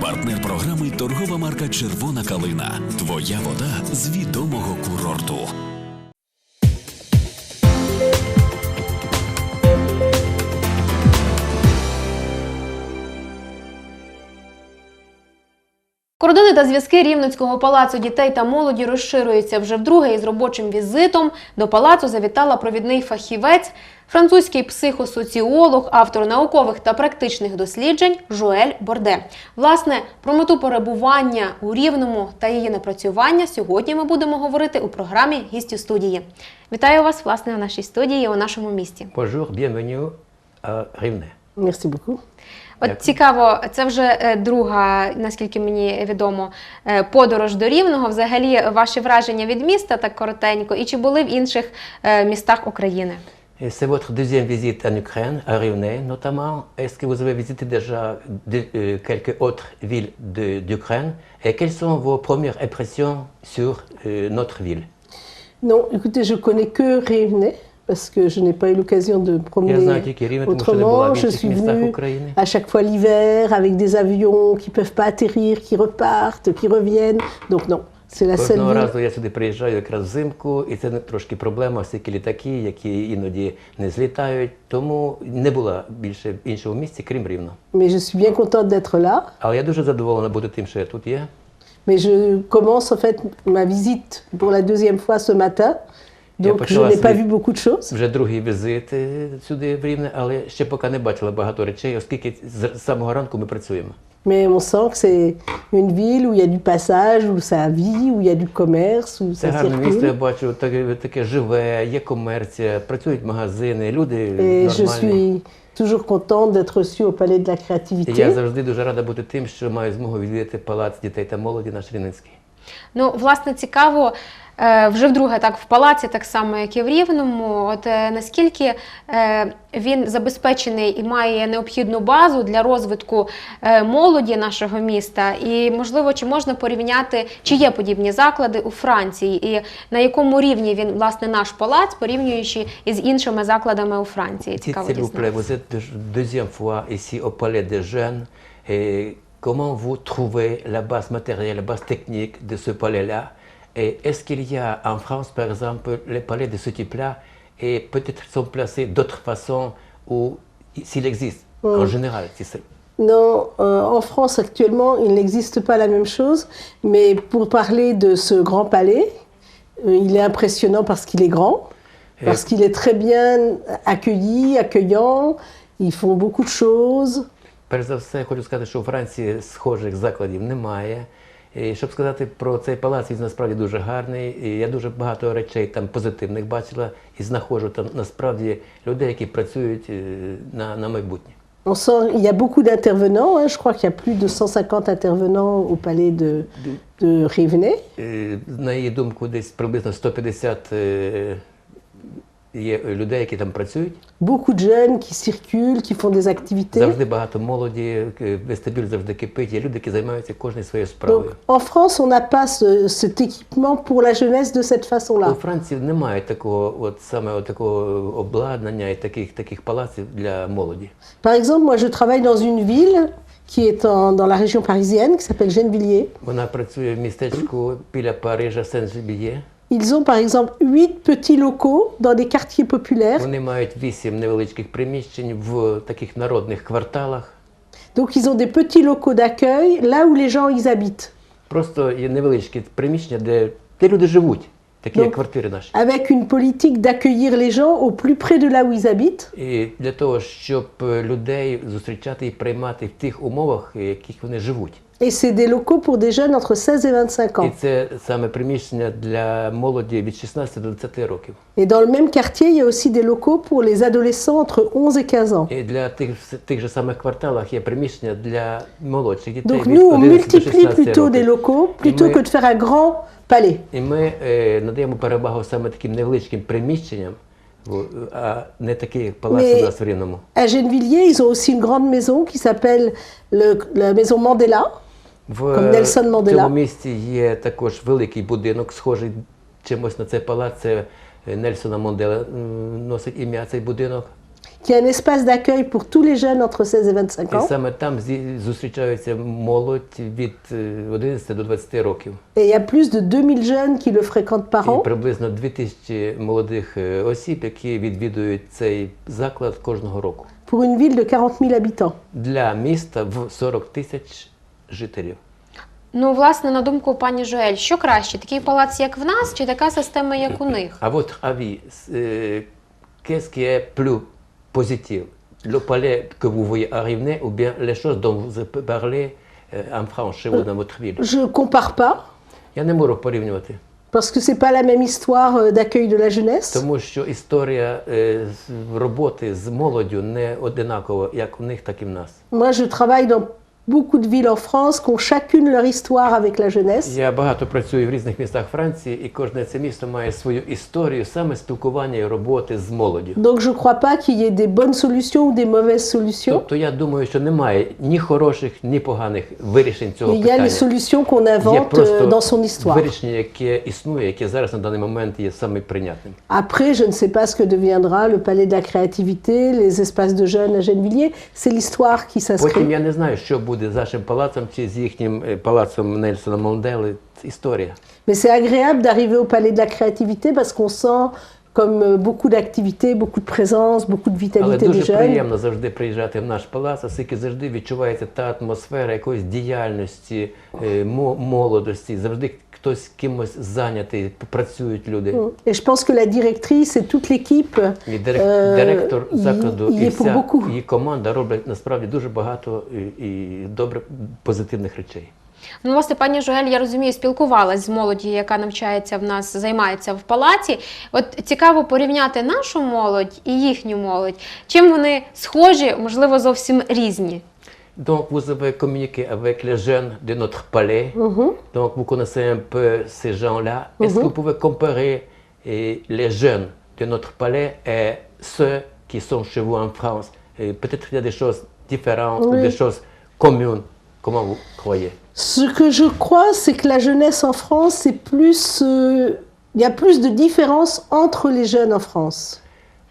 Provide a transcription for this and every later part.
Партнер програми торгова марка Червона калина. Твоя вода з відомого курорту. Кордони та зв'язки Рівненського палацу дітей та молоді розширюються вже вдруге із робочим візитом. До палацу завітала провідний фахівець, французький психосоціолог, автор наукових та практичних досліджень Жуель Борде. Власне, про мету перебування у Рівному та її напрацювання сьогодні ми будемо говорити у програмі Гістю студії. Вітаю вас, власне, у нашій студії у нашому місті. Bonjour, bienvenue à Rivne. Merci beaucoup. От Дякую. цікаво, це вже е, друга, наскільки мені відомо, е, подорож до Рівного. Взагалі, ваші враження від міста так коротенько, і чи були в інших е, містах України? Et C'est votre deuxième visite en Ukraine, à Rivne notamment. Est-ce que vous avez visité déjà de- euh, quelques autres villes de- d'Ukraine Et quelles sont vos premières impressions sur euh, notre ville Non, écoutez, je connais que Révenay parce que je n'ai pas eu l'occasion de me Я promener знаю тільки Рівне, тому що не була autrement. в Je інших suis містах venue України. à chaque fois l'hiver avec des avions qui peuvent pas atterrir, qui repartent, qui reviennent. Donc non, c'est la seule Кожного ville. разу я сюди приїжджаю якраз взимку, і це трошки проблема, оскільки літаки, які іноді не злітають. Тому не було більше в іншому місці, крім Рівно. Mais je suis bien contente d'être là. Але я дуже задоволена бути тим, що я тут є. Mais je commence en fait ma visite pour la deuxième fois ce matin. Я Donc je почала n'ai pas свій- vu beaucoup de choses. Вже другий візит е, сюди в Рівне, але ще поки не бачила багато речей, оскільки з самого ранку ми працюємо. Mais on sent que c'est une ville où il y a du passage, où ça vit, où il y a du commerce, où Це ça гарне місто, я бачу, таке, таке живе, є комерція, працюють магазини, люди Et je suis toujours contente d'être reçue au Palais de la І я завжди дуже рада бути тим, що маю змогу відвідати палац дітей та молоді наш Рівненський. Ну, власне, цікаво, вже вдруге так в палаці, так само, як і в Рівному. От е, наскільки е, він забезпечений і має необхідну базу для розвитку е, молоді нашого міста, і можливо, чи можна порівняти, чи є подібні заклади у Франції, і на якому рівні він власне наш палац, порівнюючи із іншими закладами у Франції? Цікаво дізнатися. deuxième fois ici au Palais des Jeunes. Et comment vous trouvez la base matérielle, la base technique de ce palais-là est-ce qu'il y a en France, par exemple, les palais de ce type-là et peut-être sont placés d'autres façons ou s'il existe en général si c'est- Non, euh, en France actuellement, il n'existe pas la même chose. Mais pour parler de ce grand palais, euh, il est impressionnant parce qu'il est grand, parce qu'il est très bien accueilli, accueillant. Ils font beaucoup de choses. Перш за все, хочу сказати, що у Франції схожих закладів немає. І щоб сказати про цей палац, він насправді дуже гарний. І я дуже багато речей там позитивних бачила і знаходжу там насправді людей, які працюють е, на, на майбутнє. On sent, il y a beaucoup d'intervenants. hein. Je crois qu'il y a plus de 150 intervenants au palais de, de Rivenay. Е, На її думку, десь приблизно 150 е, є людей, які там працюють. Beaucoup de jeunes qui circulent, qui font des activités. Завжди багато молоді, е, вестибюль завжди кипить. Є люди, які займаються кожною своєю Donc en France, on n'a pas ce- cet équipement pour la jeunesse de cette façon-là. Франції немає такого, от саме от такого обладнання і таких таких палаців для молоді. Par exemple, moi je travaille dans une ville qui est en- dans la région parisienne, qui s'appelle Gennevilliers. Вона працює в містечку біля Парижа Сен-Жибіє. Ils ont par exemple huit petits locaux dans des quartiers populaires. Вони мають вісім невеличких приміщень в таких народних кварталах. Donc ils ont des petits locaux d'accueil là où les gens y habitent. Просто є невеличкі приміщення, де, де люди живуть, такі як квартири наші. Avec une politique d'accueillir les gens au plus près de là où ils habitent. І для того, щоб е, людей зустрічати і приймати в тих умовах, в яких вони живуть. Et c'est des locaux pour des jeunes entre 16 et 25 І ans. це саме приміщення для молоді від 16 до 20 років. Et dans le même quartier, il y a aussi des locaux pour les adolescents entre 11 et 15 ans. І для тих, тих же самих кварталах є приміщення для молодших дітей. Donc від nous, on 11 до multiplie 16 plutôt des років. locaux plutôt Mais- que de faire un grand palais. І ми е, надаємо перевагу саме таким невеличким приміщенням, в- а не такі як палац Ми- у нас в Рівному. À Gennevilliers, ils ont aussi une grande maison qui s'appelle le- la maison Mandela. В Nelson е, цьому місті є також великий будинок, схожий чимось на цей палац. Це е, Нельсона Мандела м, носить ім'я цей будинок. qui est un espace d'accueil pour tous les jeunes entre 16 et 25 І ans. саме там зустрічаються молодь від е, 11 до 20 років. Et il y a plus de 2000 jeunes qui le fréquentent par І an. приблизно 2000 молодих е, осіб, які відвідують цей заклад кожного року. pour une ville de 40 000 habitants. Для міста в 40 тисяч жителів. Ну, власне, на думку пані Жоель, що краще, такий палац, як в нас, чи така система, як у них? À votre avis, euh, qu'est-ce qui est plus positif Le palais que vous voyez arriver ou bien les choses dont vous parlez euh, en France, chez vous, dans votre ville Je compare pas Я не можу порівнювати, parce que c'est pas la même histoire euh, d'accueil de la jeunesse. тому що історія е, роботи з молоддю не одинакова, як у них, так і в нас. Moi, je travaille dans beaucoup de villes en France qui ont chacune leur histoire avec la jeunesse. Я багато працюю в різних містах Франції, і кожне це місто має свою історію саме спілкування і роботи з молоддю. Donc je crois pas qu'il y ait des bonnes solutions ou des mauvaises solutions. Тобто я думаю, що немає ні хороших, ні поганих вирішень цього Il y a питання. les solutions qu'on Є invente просто euh, dans son histoire. вирішення, яке існує, яке зараз на даний момент є саме прийнятним. Après, je ne sais pas ce que deviendra le palais de la créativité, les espaces de jeunes à Gennevilliers. C'est l'histoire qui Потім s'inscrit. я не знаю, що буде з нашим палацом чи з їхнім е, палацом Нельсона Мандели. Історія. Mais c'est agréable d'arriver au palais de la créativité parce qu'on sent comme euh, beaucoup d'activité, beaucoup de présence, beaucoup de Але vitalité des дуже приємно завжди приїжджати в наш палац, оскільки завжди відчувається та атмосфера якоїсь діяльності, е, молодості. Завжди хтось кимось зайнятий, працюють люди. Et je pense que la directrice et toute l'équipe І дирек- Е, директор закладу і вся її команда роблять насправді дуже багато і, і добре позитивних речей. Ну, власне, пані Жоель, я розумію, спілкувалась з молоді, яка навчається в нас, займається в палаці. От цікаво порівняти нашу молодь і їхню молодь. Чим вони схожі, можливо, зовсім різні. Donc, vous avez communiqué avec les jeunes de notre palais. Donc, vous connaissez un peu ces gens-là. Est-ce que vous pouvez comparer eh, les jeunes de notre palais et ceux qui sont chez vous en France? Et Peut-être qu'il y a des choses différentes ou des choses communes. Comment vous croyez? Ce que je crois, c'est que la jeunesse en France, c'est plus. euh, il y a plus de différences entre les jeunes en France,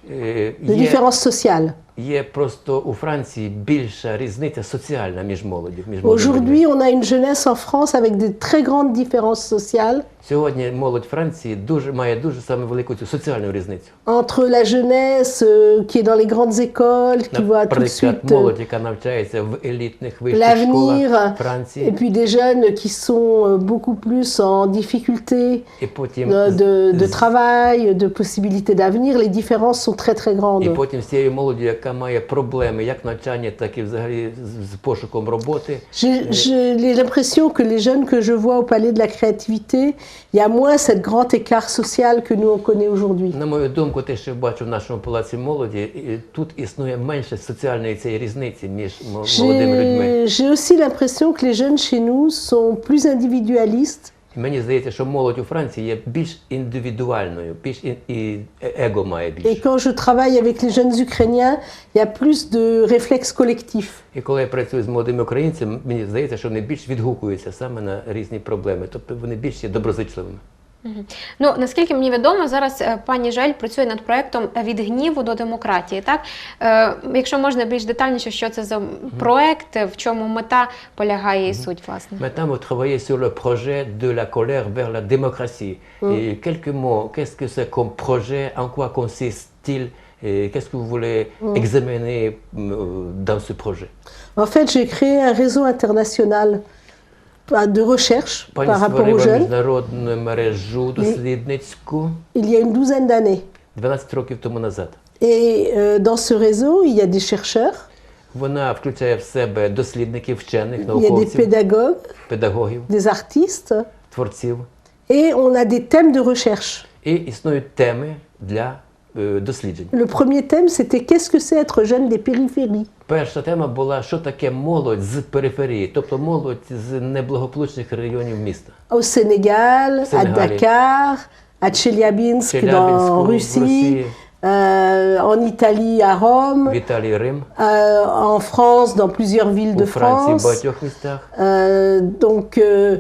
de différences sociales. Є просто у Франції більша різниця соціальна між молоддю. Між молодими людьми. Aujourd'hui, on a une jeunesse en France avec de très grandes différences sociales Сьогодні молодь Франції дуже має дуже саме велику цю соціальну різницю. entre la jeunesse euh, qui est dans les grandes écoles, qui voit tout de Наприклад, suite euh, молодь, яка навчається в елітних вищих школах l'avenir, et Франції, puis des jeunes qui sont euh, beaucoup plus en difficulté і потім de, de- de з- travail, de possibilités d'avenir. Les différences sont très très і grandes. потім з тією молоддю, яка має проблеми як навчання, так і взагалі з, з пошуком роботи. J'ai j'ai l'impression que les jeunes que je vois au Palais de la Créativité, il y a moins cette grand écart social que nous on connaît aujourd'hui. На мою думку, те, що я бачу в нашому палаці молоді, і тут існує менше соціальної цієї різниці між мо- молодими людьми. J'ai j'ai aussi l'impression que les jeunes chez nous sont plus individualistes І Мені здається, що молодь у Франції є більш індивідуальною, більш і, і его має більше. І коли je travaille avec les jeunes ukrainiens, il y a plus de réflexe collectif. І коли я працюю з молодими українцями, мені здається, що вони більш відгукуються саме на різні проблеми, тобто вони більш є доброзичливими. Ну наскільки мені відомо, зараз е, пані Жель працює над проектом від гніву до демократії. Так, е, якщо можна більш детальніше, що це за проект, в чому мета полягає і суть, власне. Maintenant, vous travaillez sur le projet de la colère vers la démocratie. Et quelques mots, qu'est-ce que c'est comme projet En quoi consiste-t-il Et qu'est-ce que vous voulez examiner euh, dans ce projet En fait, j'ai créé un réseau international euh, de recherche Пані par rapport aux створила jeunes міжнародну мережу дослідницьку il y a une douzaine d'années. 12 років тому назад. Et euh, dans ce réseau, il y a des chercheurs, Вона включає в себе дослідників, вчених, il y a des науковців, pédagogues, педагогів, des artistes, творців. et on a des thèmes de recherche. І існують теми для е. Le premier thème, c'était qu'est-ce que c'est être jeune des périphéries Перша тема була, що таке молодь з периферії, тобто молодь з неблагополучних районів міста. Au Sénégal, à Sénégal. Dakar, à Tcheliabinsk Челябинську, dans в Russie, Росії, euh, en Italie à Rome, в Італії, Рим, euh, en France dans plusieurs villes у de Франції, в France. багатьох містах. Euh, donc, euh,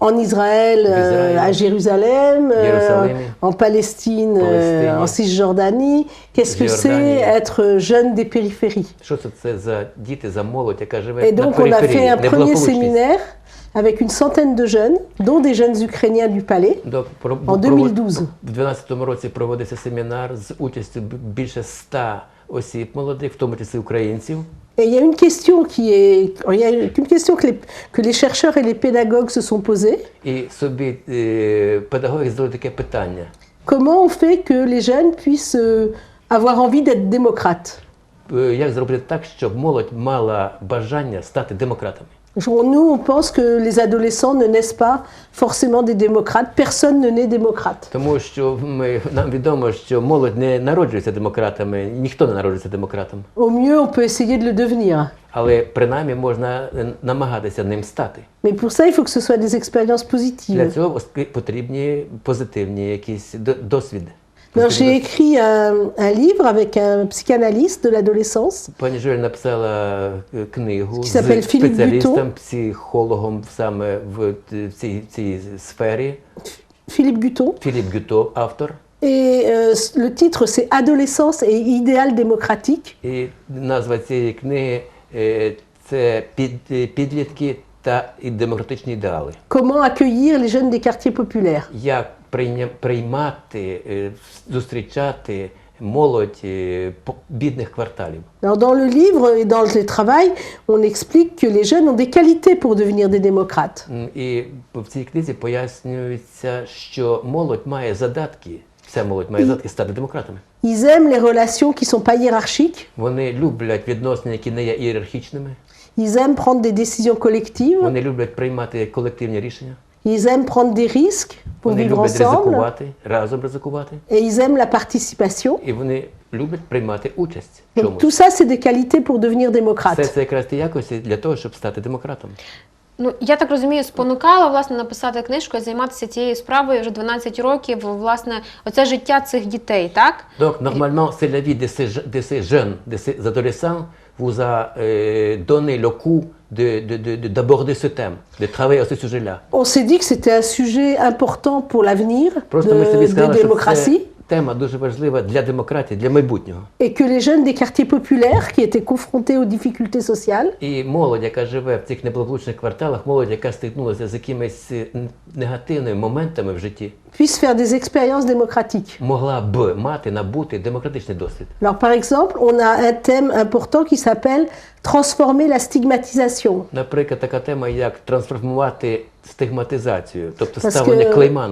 en Israël, euh, Israël. à Jérusalem, euh, Jérusalem. en Palestine, euh, Palestine. en Cisjordanie. Qu'est-ce que c'est Jordanie. être jeune des périphéries Що це, це за діти, за молодь, яка живе Et на donc on a периферії, fait un premier неблагополучній. séminaire avec une centaine de jeunes, dont des jeunes ukrainiens du palais. До- про- En провод- 2012. В 2012 році проводився семінар з участю б- більше 100 осіб молодих, в тому числі українців. Et il y a une question qui est, il y a une question que les, que les chercheurs et les pédagogues se sont posées. І собі е, педагоги задали таке питання. Comment on fait que les jeunes puissent euh, avoir envie d'être démocrates Е, Як зробити так, щоб молодь мала бажання стати демократами? Nous, on pense que les adolescents ne naissent pas forcément des démocrates. Personne ne naît démocrate. Тому що ми, нам відомо, що молодь не народжується демократами, ніхто не народжується демократом. Au mieux, on peut essayer de le devenir. Але принаймні можна е, намагатися ним стати. Mais pour ça, il faut que ce soit des expériences positives. Для цього потрібні позитивні якісь досвіди. Alors, j'ai écrit un, un livre avec un psychanalyste de l'adolescence Пані Жюль написала е, книгу Qui s'appelle з Philippe спеціалістом, психологом саме в т- в цій, цій сфері. Philippe Guton. Філіп Гюто, автор. Et euh, le titre, c'est Adolescence et idéal démocratique. І назва цієї книги е, це під, е, підлітки та і демократичні ідеали. Comment accueillir les jeunes des quartiers populaires. Як прийня- Приймати, е, зустрічати молодь е, бідних кварталів. Alors, dans le livre et dans le travail, on explique que les jeunes ont des qualités pour devenir des démocrates. І в цій книзі пояснюється, що молодь має задатки, вся молодь має задатки стати демократами. Ils aiment les relations qui sont pas hiérarchiques. Вони люблять відносини, які не є ієрархічними. Ils aiment prendre des décisions collectives. Вони люблять приймати колективні рішення. Ils aiment prendre des risques pour Вони vivre люблять ensemble. ризикувати, разом ризикувати. Et ils aiment la participation. І вони люблять приймати участь в Donc чомусь. tout ça, c'est des qualités pour devenir Все démocrate. це якраз ті якості для того, щоб стати демократом. Ну, я так розумію, спонукала власне написати книжку і займатися цією справою вже 12 років. Власне, оце життя цих дітей, так? Donc, normalement, c'est la vie de ces, je- de ces jeunes, de ces adolescents, vous a euh, donné le coup d'aborder ce thème, de travailler à ce sujet-là On s'est dit que c'était un sujet important pour l'avenir de, la démocratie. Тема дуже важлива для демократії, для майбутнього. Et que les jeunes des quartiers populaires qui étaient confrontés aux difficultés sociales І молодь, яка живе в цих неблагополучних кварталах, молодь, яка стикнулася з якимись е, негативними моментами в житті, puissent faire des expériences démocratiques. могла б мати набути демократичний досвід. Alors par exemple, on a un thème important qui s'appelle transformer la stigmatisation. Наприклад, така тема, як трансформувати тобто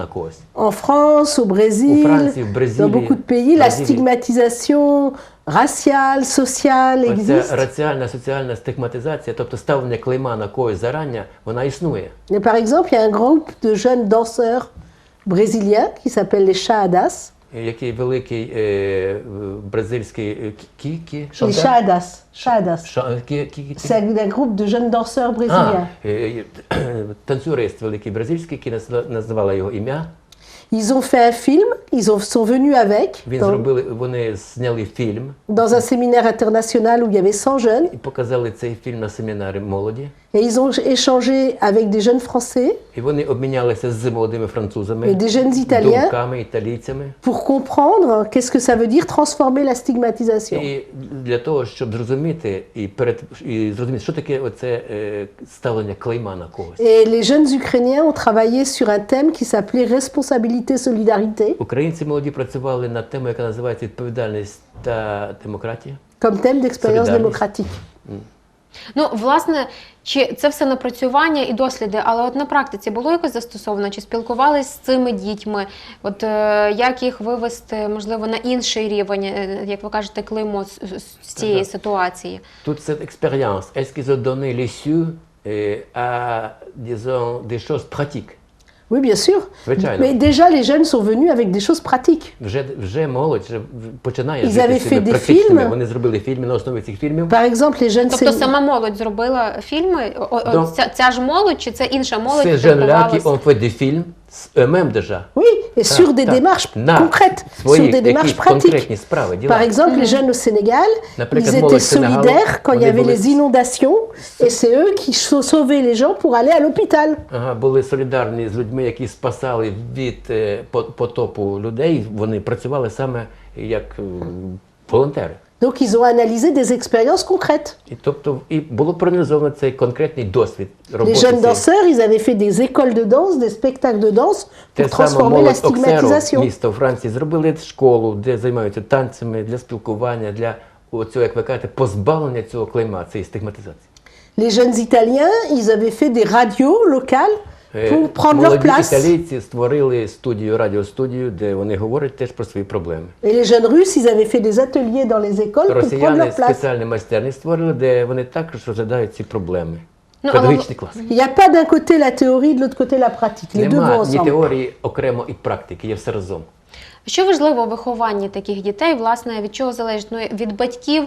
когось. En France, au Brésil, dans beaucoup de pays, la stigmatisation raciale, sociale existe. раціальна соціальна стигматизація, тобто ставлення клейма на когось зарання, вона існує. Et par exemple, il y a un groupe de jeunes danseurs brésiliens qui s'appelle les Chahadas. Який великий е, бразильський е, кі- кі- Les шантар? Chahadas. Chahadas. Ша- кі- кі- кі- C'est un groupe de jeunes danseurs brésiliens. е, е, танцюрист великий бразильський, який називала його ім'я. Ils ont fait un film, ils ont- sont venus avec dans, dans un séminaire international où il y avait 100 jeunes. І показали цей фільм на семінарі молоді. Et ils ont échangé avec des jeunes Français І вони обмінялися з молодими французами, et des jeunes Italiens думками, італійцями. pour comprendre qu'est-ce que ça veut dire transformer la stigmatisation. І для того, щоб зрозуміти і перед і зрозуміти, що таке оце е, ставлення клейма на когось. Et les jeunes Ukrainiens ont travaillé sur un thème qui s'appelait responsabilité solidarité Українці молоді працювали над темою, яка називається відповідальність та демократія. comme thème d'expérience Solidarité. démocratique. Ну, власне, чи це все напрацювання і досліди, але от на практиці було якось застосовано? Чи спілкувались з цими дітьми? От е, як їх вивести, можливо, на інший рівень, е, як ви кажете, климу з, з- цієї Ага. ситуації? Тут це expérience, est-ce qu'ils ont donné l'issue à, disons, des choses pratiques Oui, bien sûr. Звичайно. Mais déjà, les jeunes sont venus avec des choses pratiques. Вже, вже молодь вже починає Ils жити avaient fait des практичними. films. Вони зробили фільми на основі цих фільмів. Par exemple, les jeunes Тобто сама молодь зробила фільми? О- о- Да. ця, ця ж молодь, чи це інша молодь Це Жен Лякі, ont fait des films eux-mêmes déjà. Oui, et Так, sur des так. démarches На concrètes, свої sur des démarches якісь конкретні pratiques. справи, діла. Par exemple, les jeunes au Sénégal, Наприклад, ils étaient молодь Сенегалу, solidaires quand il y вони avait були- les inondations, et c'est eux qui sau- sauvaient les gens pour aller à l'hôpital. Ага, були солідарні з людьми, які спасали від е, по- потопу людей. Вони працювали саме як е, волонтери. Donc ils ont analysé des expériences concrètes. І тобто і було проаналізовано цей конкретний досвід Les роботи. jeunes цієї. danseurs, ils avaient fait des écoles de danse, des spectacles de danse Те pour саме transformer la молодь Оксеру, stigmatisation. місто Франції, зробили школу, де займаються танцями для спілкування, для оцього, як ви кажете, позбавлення цього клейма, цієї стигматизації. Les jeunes Italiens, ils avaient fait des radios locales Е, Молоді італійці створили студію, радіостудію, де вони говорять теж про свої проблеми. Et les jeunes Russes, ils avaient fait des ateliers dans les écoles pour prendre Росіяни leur place. спеціальні майстерні створили, де вони також розглядають ці проблеми. Ну, Педагогічний клас. Il n'y a pas d'un côté la théorie, de l'autre côté la pratique. Les deux vont Нема ні теорії окремо і практики, є все разом. Що важливо у вихованні таких дітей, власне, від чого залежить? Ну, від батьків,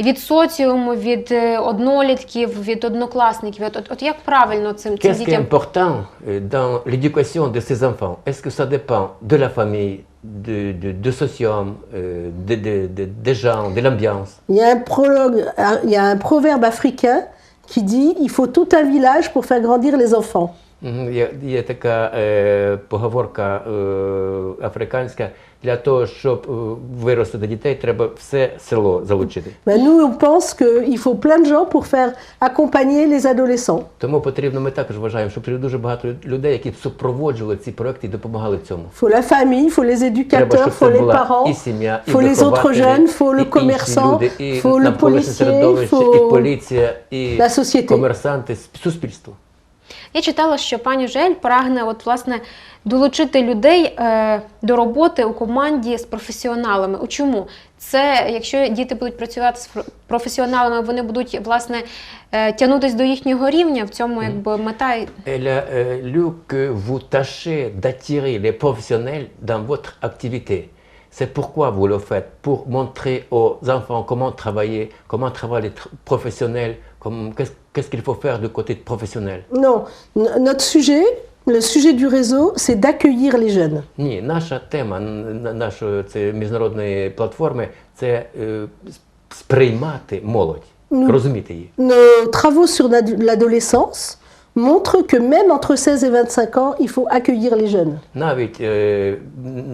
від соціуму, від е, однолітків, від однокласників. От, от, от як правильно цим, цим дітям? important euh, dans l'éducation de ces enfants Est-ce que ça dépend de la famille, de, de, de socium, euh, de, de, de- des gens, de l'ambiance Il y, a un prologue, il y a un proverbe africain qui dit il faut tout un village pour faire grandir les enfants. Є, є така е, поговорка е, африканська. Для того, щоб е, виростити дітей, треба все село залучити. Ben, nous, on pense qu'il faut plein de gens pour faire accompagner les adolescents. Тому потрібно, ми також вважаємо, що потрібно дуже багато людей, які б супроводжували ці проекти і допомагали в цьому. Il faut la famille, faut les Треба, éducateurs, faut les була parents, і сім'я, і il faut les autres jeunes, faut і le commerçant, il faut le policier, il середовище, і поліція, і la société. комерсанти, суспільство. Я читала, що пані Жель прагне от, власне, долучити людей е, до роботи у команді з професіоналами. У чому? Це якщо діти будуть працювати з професіоналами, вони будуть власне е, тягнутись до їхнього рівня. В цьому якби мета. que vous tâchez d'attirer les professionnels dans votre activité. C'est pourquoi vous le faites, pour montrer aux enfants comment travailler, comment travaillent les professionnels, comme- qu'est-ce qu'est-ce qu'il faut faire du côté professionnel. Non, N- notre sujet, le sujet du réseau, c'est d'accueillir les jeunes. Ні, наша тема н- н- нашої це міжнародної платформи це е, с- сприймати молодь, розуміти її. Nos travaux sur l'ad- l'adolescence montrent que même entre 16 et 25 ans, il faut accueillir les jeunes. Навіть е,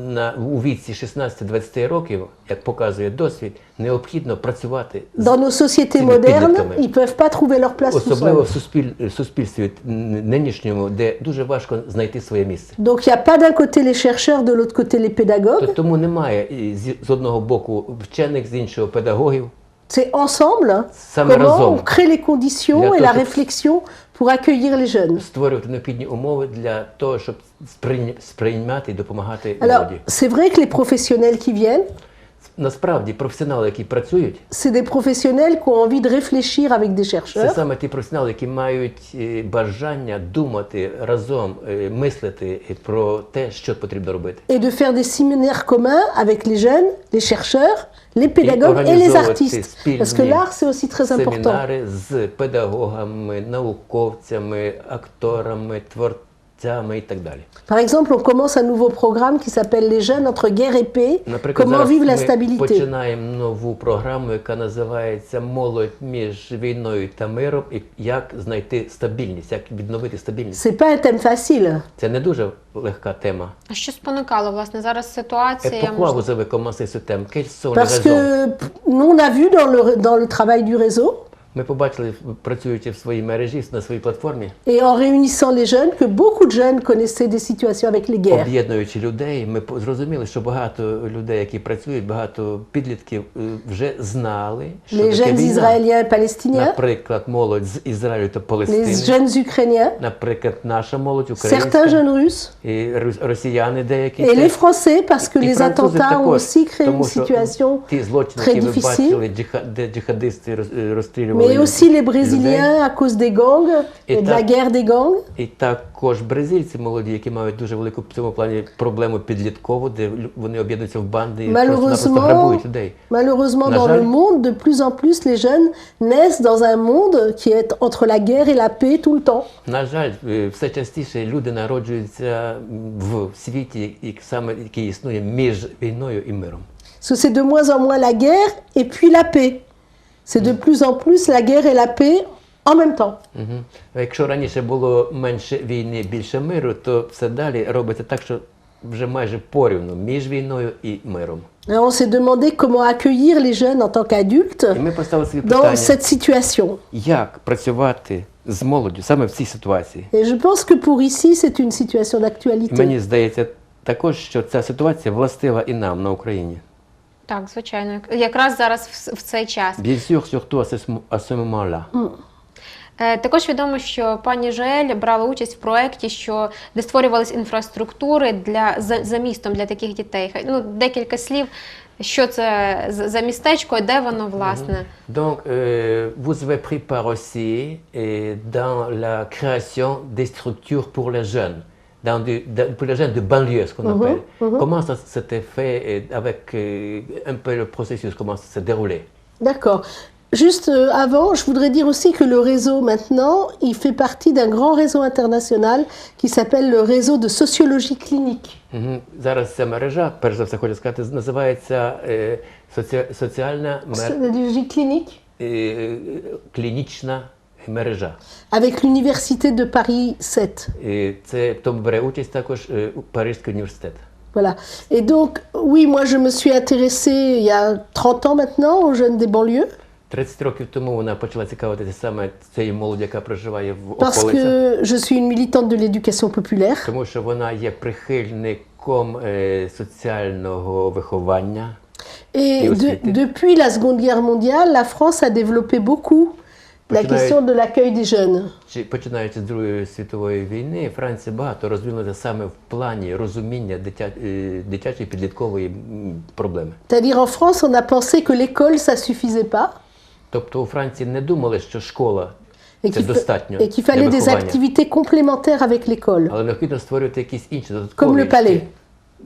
на, у віці 16-20 років, як показує досвід, необхідно працювати Dans nos sociétés цими modernes, підлітками. ils ne peuvent pas trouver leur place tout Особливо seuls. в суспіль, суспільстві н- нинішньому, де дуже важко знайти своє місце. Donc il n'y a pas d'un côté les chercheurs, de l'autre côté les pédagogues. То- Тому немає і з, з одного боку вчених, з іншого педагогів. C'est ensemble Саме comment разом. on crée les conditions Для et того, la щоб- réflexion pour accueillir les jeunes. Створювати необхідні умови для того, щоб сприйня- сприймати і допомагати Alors, молоді. c'est vrai que les professionnels qui viennent, Насправді професіонали, які працюють, c'est des professionnels qui ont envie de réfléchir avec des це саме ті професіонали, які мають е, бажання думати разом, е, мислити про те, що потрібно робити. et de faire des séminaires communs avec les jeunes, les chercheurs, les pédagogues et les artistes. Parce que l'art, c'est aussi très important. Семінари з педагогами, науковцями, акторами, творцями. Par exemple, on commence un nouveau programme qui s'appelle Les jeunes entre guerre et paix. Наприклад, Comment зараз vivre la ми stabilité. починаємо нову програму, яка називається Молодь між війною та миром і як знайти стабільність, як відновити стабільність. C'est pas un thème facile. Це не дуже легка тема. А що спонукало власне зараз Et ситуація? pourquoi vous avez commencé ce thème Quelles sont les Parce raisons que nous, on a vu dans le, dans le travail du réseau Ми побачили, працюючи в своїй мережі на своїй платформі, et en réunissant les jeunes que beaucoup de jeunes connaissaient des situations avec les guerres. об'єднуючи людей, ми зрозуміли, що багато людей, які працюють, багато підлітків е, вже знали, що Les таке війна. palestiniens, Наприклад, молодь з Ізраїлю та Палестини. les jeunes ukrainiens, наприклад, наша молодь українська. certains jeunes russes і росіяни деякі. et les. Français parce que les attentats ont aussi créé une situation ті злочини, які ви бачили, де джихадисти розстрілювали. Mais aussi les людей. Brésiliens à cause des gangs Et et de la t'as- guerre des gangs. І також бразильці молоді, які мають дуже велику в цьому плані проблему підліткову, де лю- вони об'єднуються в банди і просто-напросто Malheureusement, грабують людей. malheureusement dans Najal. le monde, de plus en plus les jeunes naissent dans un monde qui est entre la guerre et la paix tout le temps. На жаль, е, все частіше люди народжуються в світі, і саме який існує між війною і миром. Parce que c'est de moins en moins la guerre et puis la paix. C'est de plus en plus la guerre et la paix en même temps. Угу. Якщо раніше було менше війни, більше миру, то все далі робиться так, що вже майже порівну між війною і миром. Alors on s'est demandé comment accueillir les jeunes en tant qu'adultes І ми поставили собі dans питання, cette situation. як працювати з молоддю саме в цій ситуації. Et je pense que pour ici, c'est une situation d'actualité. мені здається також, що ця ситуація властива і нам на Україні. Так, звичайно, якраз зараз в, цей час. Bien sûr, surtout à ce, à ce moment-là. Е, Також відомо, що пані Жоель брала участь в проєкті, що де створювались інфраструктури для за, за містом для таких дітей. Ну, декілька слів, що це за, містечко, і де воно власне. Donc, euh, vous avez pris part aussi euh, dans la création des structures pour les jeunes, dans du- dans- pour les jeunes de banlieue, ce qu'on appelle. Comment ça s'était fait euh, avec euh, un peu le processus, comment ça s'est déroulé D'accord. Juste euh, avant, je voudrais dire aussi que le réseau maintenant, il fait partie d'un grand réseau international qui s'appelle le réseau de sociologie clinique. Мгм. Зараз ця мережа, перш за все хочу сказати, називається е, соці- соціальна мер... Sociologie clinique е, клінічна мережа. avec l'université de Paris 7. І це в тому бере участь також е, Паризький університет. Voilà. Et donc, oui, moi je me suis intéressée il y a 30 ans maintenant aux jeunes des banlieues 30 років тому вона почала цікавитися саме цією молоді, яка проживає в parce околицях, que je suis une militante de l'éducation populaire. тому що вона є прихильником е, соціального виховання. Et Et de- aussi- depuis la Seconde Guerre mondiale, la France a développé beaucoup починаючи з Другої світової війни, Франція багато розвинулася саме в плані розуміння дитя, е, дитячої підліткової проблеми. C'est-à-dire en France, on a pensé que l'école, ça suffisait pas, Тобто у Франції не думали, що школа et qu'il для fallait des activités complémentaires avec l'école. Comme le palais.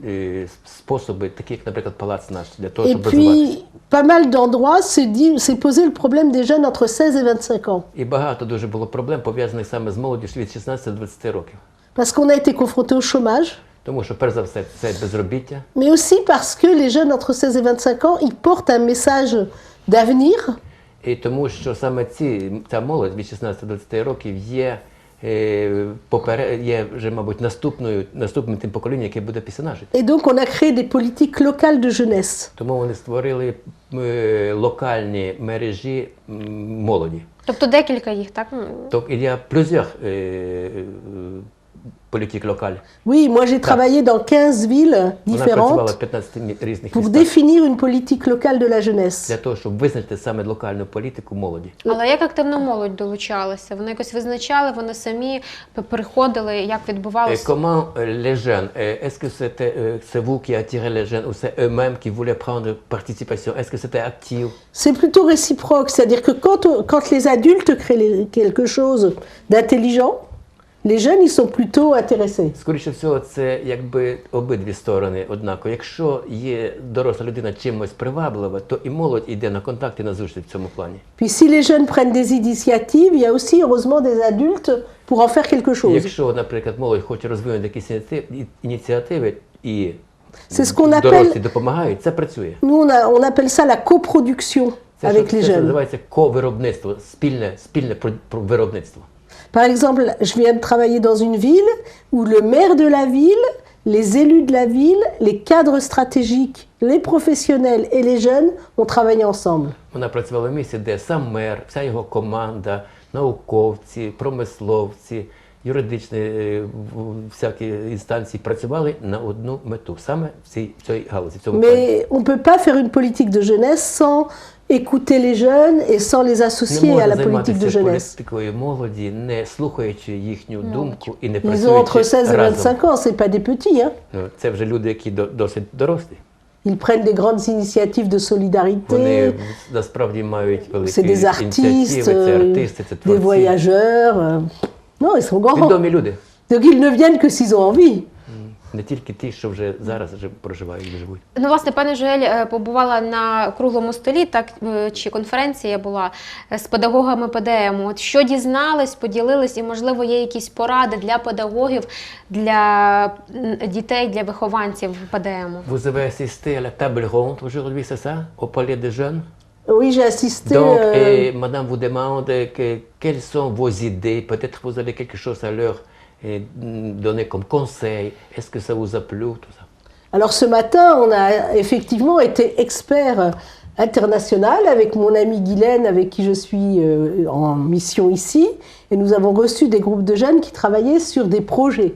Е, способи, такі як, наприклад, палац наш, для того, щоб розвиватися. pas mal d'endroits s'est posé le problème des jeunes entre 16 et 25 ans. І багато дуже було проблем пов'язаних саме з молоддю від 16 до 20 років. Parce qu'on a été confronté au chômage, Тому що, перш за все, це безробіття, mais aussi parce que les jeunes entre 16 et 25 ans, ils portent un message d'avenir і тому, що саме ці, ця молодь від 16 до 20 років є, є вже, мабуть, наступною, наступним тим поколінням, яке буде після жити. Donc, on a créé des politiques locales de jeunesse. Тому вони створили е, локальні мережі молоді. Тобто декілька їх, так? Тобто, il y a plusieurs euh, euh, politiques locales. Oui, moi j'ai travaillé dans 15 villes Вона працювала в différentes 15 мі- різних pour містах définir une politique locale de la jeunesse. для того, щоб визначити саме локальну політику молоді. Але як активно молодь долучалася? Вони якось визначали, вони самі п- приходили, як Et відбувалося? comment euh, les jeunes, euh, est-ce que c'était euh, c'est vous qui attirez les jeunes ou c'est eux-mêmes qui voulaient prendre participation Est-ce que c'était actif C'est plutôt réciproque, c'est-à-dire que quand, on- quand les adultes créent les- quelque chose d'intelligent, les jeunes ils sont plutôt intéressés. Скоріше всього, це якби обидві сторони однаково. Якщо є доросла людина чимось приваблива, то і молодь йде на контакт і на зустріч в цьому плані. Puis si les jeunes prennent des initiatives, il y a aussi heureusement des adultes pour en faire quelque chose. Якщо, наприклад, молодь хоче розвинути якісь ініціативи і C'est ce qu'on appelle- допомагають, це працює. Nous on, a- on appelle ça la coproduction Це, avec les це, називається ко-виробництво, спільне, спільне виробництво. Par exemple, je viens de travailler dans une ville où le maire de la ville, les élus de la ville, les cadres stratégiques, les professionnels et les jeunes ont travaillé ensemble. Вона працювала в місці, де сам мер, вся його команда, науковці, промисловці, юридичні е, в- всякі інстанції працювали на одну мету, саме в цій, в цій галузі, в цьому плані. Mais on ne peut pas faire une politique de jeunesse sans écouter les jeunes et sans les Не associer à можна la politique de займатися jeunesse. політикою молоді, не слухаючи їхню думку і не Ils ont entre працюючи 16 et разом. 25 ans, c'est pas des petits. Hein. Ну, Це вже люди, які до- досить дорослі. Ils prennent des grandes initiatives de solidarité. Вони насправді мають великі C'est des artistes, ініціативи, це euh, артисти, це des творці. voyageurs. euh. Non, ils sont grands. Відомі люди. Donc ils ne viennent que s'ils ont envie. Не тільки ті, що вже зараз вже проживають і живуть. Ну, власне, пані Жуель е, побувала на круглому столі, так е, чи конференція була е, з педагогами ПДМ. От що дізнались, поділились, і можливо є якісь поради для педагогів, для дітей, для вихованців ПДМ. Vous avez assisté à la table ronde aujourd'hui, c'est ça Au Palais des Jeunes Oui, j'ai assisté. Donc, euh, et madame vous demande que, quelles sont vos idées. Peut-être vous avez quelque chose à leur eh, donner comme conseil. Est-ce que ça vous a plu, tout ça Alors ce matin, on a effectivement été expert international avec mon ami Guylaine, avec qui je suis euh, en mission ici. Et nous avons reçu des groupes de jeunes qui travaillaient sur des projets.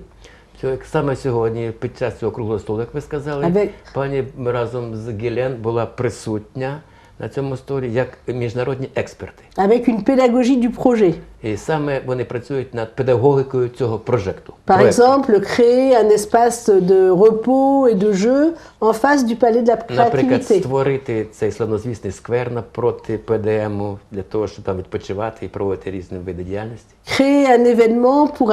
Що як саме сьогодні, під час цього круглого столу, як ви сказали, Avec- пані разом з Гілен була присутня на цьому столі як міжнародні експерти. avec une pédagogie du projet. І саме вони працюють над педагогікою цього прожекту. Par exemple, créer un espace de repos et de jeu en face du palais de la Наприклад, créativité. створити цей славнозвісний сквер напроти ПДМу для того, щоб там відпочивати і проводити різні види діяльності. Créer un événement pour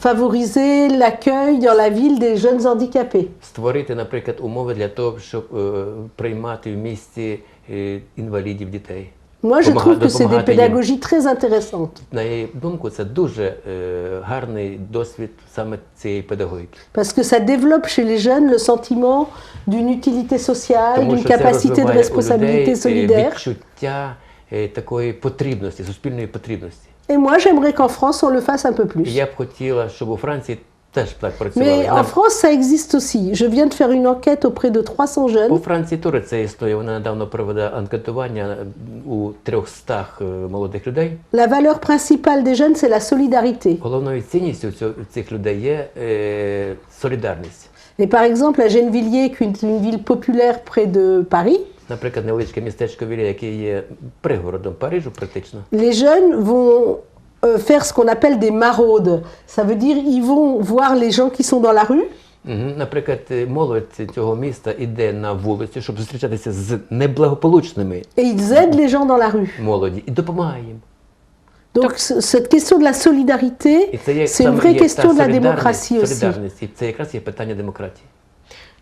favoriser l'accueil dans la ville des jeunes handicapés. Створити, наприклад, умови для того, щоб е, приймати в місті інвалідів дітей. Moi, je Помага- trouve que c'est des допомагати їм. pédagogies très intéressantes. На її думку, це дуже е, гарний досвід саме цієї педагогіки. Parce que ça développe chez les jeunes le sentiment d'une utilité sociale, Тому d'une що це capacité de розвиває у responsabilité людей е, solidaire. відчуття е, такої потрібності, суспільної потрібності. Et moi, j'aimerais qu'en France, on le fasse un peu І plus. Я б хотіла, щоб у Франції теж так працювали. Mais en Нам- France, ça existe aussi. Je viens de faire une enquête auprès de 300 У jeunes. Франції теж це існує. Вона недавно провела анкетування у 300 е, молодих людей. La valeur principale des jeunes, c'est la solidarité. Головною цінністю цього- цих людей є е, солідарність. Et par exemple, à Gennevilliers, qui est une ville populaire près de Paris, Наприклад, невеличке містечко Вілля, яке є пригородом Парижу, практично. les jeunes vont euh, faire ce qu'on appelle des maraudes. Ça veut dire ils vont voir les gens qui sont dans la rue Мгм. Наприклад, е, молодь цього міста йде на вулицю, щоб зустрічатися з неблагополучними et ils aident les gens dans la rue. молоді і допомагає їм. Donc ce- cette question de la solidarité, І це є c'est une саме vraie є та question de la солідарність- démocratie aussi. солідарність. І це якраз є питання демократії.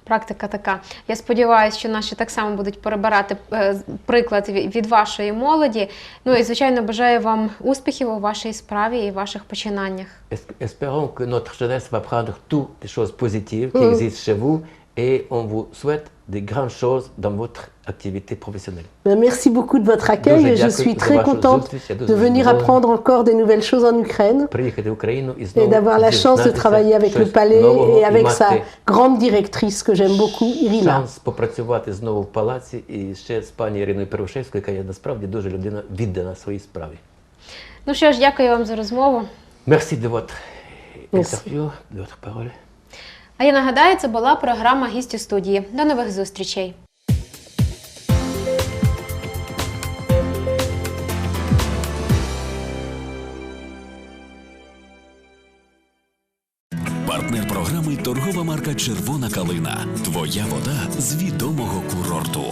Практика така. Я сподіваюся, що наші так само будуть перебирати е, приклад від вашої молоді. Ну і звичайно бажаю вам успіхів у вашій справі і ваших починаннях. Es- Espérons que notre jeunesse va prendre toutes les choses positives qui existent chez vous et on vous souhaite des grandes choses dans votre activité professionnelle. Ben, Merci beaucoup de votre accueil je suis très contente de venir apprendre encore des nouvelles choses en Ukraine et d'avoir la chance de travailler avec le palais et avec sa grande directrice que j'aime beaucoup, Irina. попрацювати знову в палаці і ще з пані Іриною Первошевською, яка є насправді дуже людина віддана своїй справі. Ну що ж, дякую вам за розмову. Merci de votre Merci. interview, de votre parole. А я нагадаю, це була програма «Гість у студії. До нових зустрічей. Торгова марка Червона калина. Твоя вода з відомого курорту.